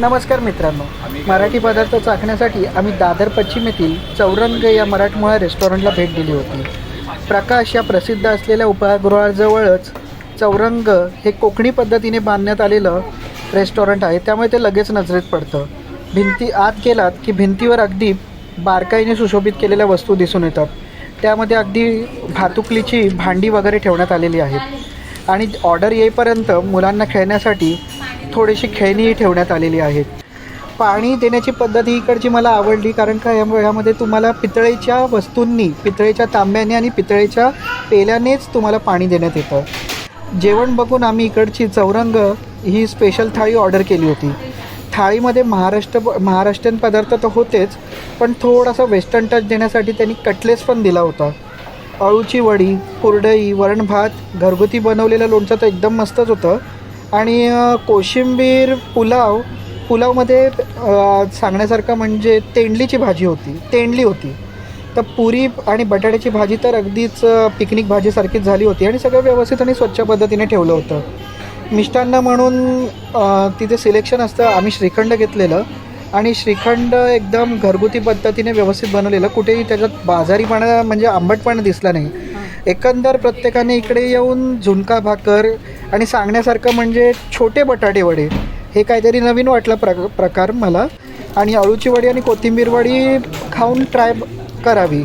नमस्कार मित्रांनो. मराठी पदार्थ चाखण्यासाठी आम्ही दादर पश्चिम येथील चौरंग या मराठमोळ्या रेस्टॉरंटला भेट दिली होती. प्रकाश या प्रसिद्ध असलेल्या उपाहागृहाजवळच चौरंग हे कोकणी पद्धतीने बांधण्यात आलेलं रेस्टॉरंट आहे. त्यामुळे ते लगेच नजरेत पडतं. भिंती आत गेलात की भिंतीवर अगदी बारकाईने सुशोभित केलेल्या वस्तू दिसून येतात. त्यामध्ये अगदी भातुकलीची भांडी वगैरे ठेवण्यात आलेली आहेत. आणि ऑर्डर येईपर्यंत मुलांना खेळण्यासाठी थोडीशी खेळणीही ठेवण्यात आलेली आहेत. पाणी देण्याची पद्धत ही इकडची मला आवडली कारण का यामध्ये तुम्हाला पितळेच्या वस्तूंनी पितळेच्या तांब्याने आणि पितळेच्या पेल्यानेच तुम्हाला पाणी देण्यात येतं. जेवण बघून आम्ही इकडची चौरंग ही स्पेशल थाळी ऑर्डर केली होती. थाळीमध्ये महाराष्ट्र महाराष्ट्रीयन पदार्थ तर होतेच पण थोडासा वेस्टर्न टच देण्यासाठी त्यांनी कटलेस पण दिला होता. अळूची वडी कुरडई वरण भात घरगुती बनवलेलं लोणचं तर एकदम मस्तच होतं. आणि कोशिंबीर पुलाव पुलावमध्ये सांगण्यासारखं म्हणजे तेंडलीची भाजी होती तेंडली होती. तर पुरी आणि बटाट्याची भाजी तर अगदीच पिकनिक भाजीसारखीच झाली होती आणि सगळं व्यवस्थित आणि स्वच्छ पद्धतीने ठेवलं होतं. मिष्टान्न म्हणून तिथे सिलेक्शन असतं आम्ही श्रीखंड घेतलेलं. आणि श्रीखंड एकदम घरगुती पद्धतीने व्यवस्थित बनवलेलं. कुठेही त्याच्यात बाजारीपणा म्हणजे आंबटपणा दिसला नाही. एकंदर प्रत्येकाने इकडे येऊन झुणका भाकर आणि सांगण्यासारखं म्हणजे छोटे बटाटे वडे हे काहीतरी नवीन वाटलं प्र प्रकार मला. आणि अळूची वडी आणि कोथिंबीर वडी खाऊन ट्राय करावी.